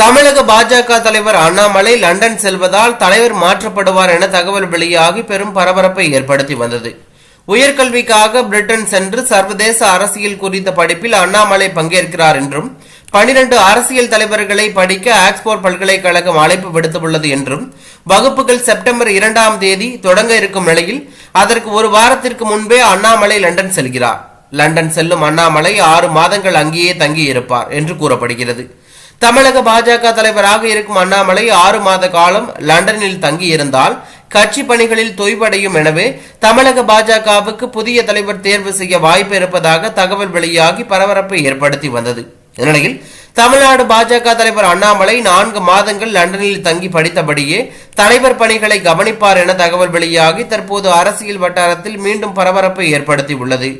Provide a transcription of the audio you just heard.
தமிழக பாஜக தலைவர் அண்ணாமலை லண்டன் செல்வதால் தலைவர் மாற்றப்படுவார் என தகவல் வெளியாகி பெரும் பரபரப்பை ஏற்படுத்தி வந்தது. உயர்கல்விக்காக பிரிட்டன் சென்று சர்வதேச அரசியல் குறித்த படிப்பில் அண்ணாமலை பங்கேற்கிறார் என்றும் பனிரெண்டு அரசியல் தலைவர்களை படிக்க ஆக்ஸ்போர்ட் பல்கலைக்கழகம் அழைப்பு விடுத்துள்ளது என்றும் வகுப்புகள் செப்டம்பர் இரண்டாம் தேதி தொடங்க இருக்கும் நிலையில் அதற்கு ஒரு வாரத்திற்கு முன்பே அண்ணாமலை லண்டன் செல்கிறார். லண்டன் செல்லும் அண்ணாமலை ஆறு மாதங்கள் அங்கேயே தங்கியிருப்பார் என்று கூறப்படுகிறது. தமிழக பாஜக தலைவராக இருக்கும் அண்ணாமலை ஆறு மாத காலம் லண்டனில் தங்கி இருந்தால் கட்சி பணிகளில் தொய்வடையும் எனவே தமிழக பாஜகவுக்கு புதிய தலைவர் தேர்வு செய்ய வாய்ப்பு இருப்பதாக தகவல் வெளியாகி பரபரப்பை ஏற்படுத்தி வந்தது. இந்நிலையில் தமிழ்நாடு பாஜக தலைவர் அண்ணாமலை நான்கு மாதங்கள் லண்டனில் தங்கி படித்தபடியே தலைவர் பணிகளை கவனிப்பார் என தகவல் வெளியாகி தற்போது அரசியல் வட்டாரத்தில் மீண்டும் பரபரப்பை ஏற்படுத்தி உள்ளது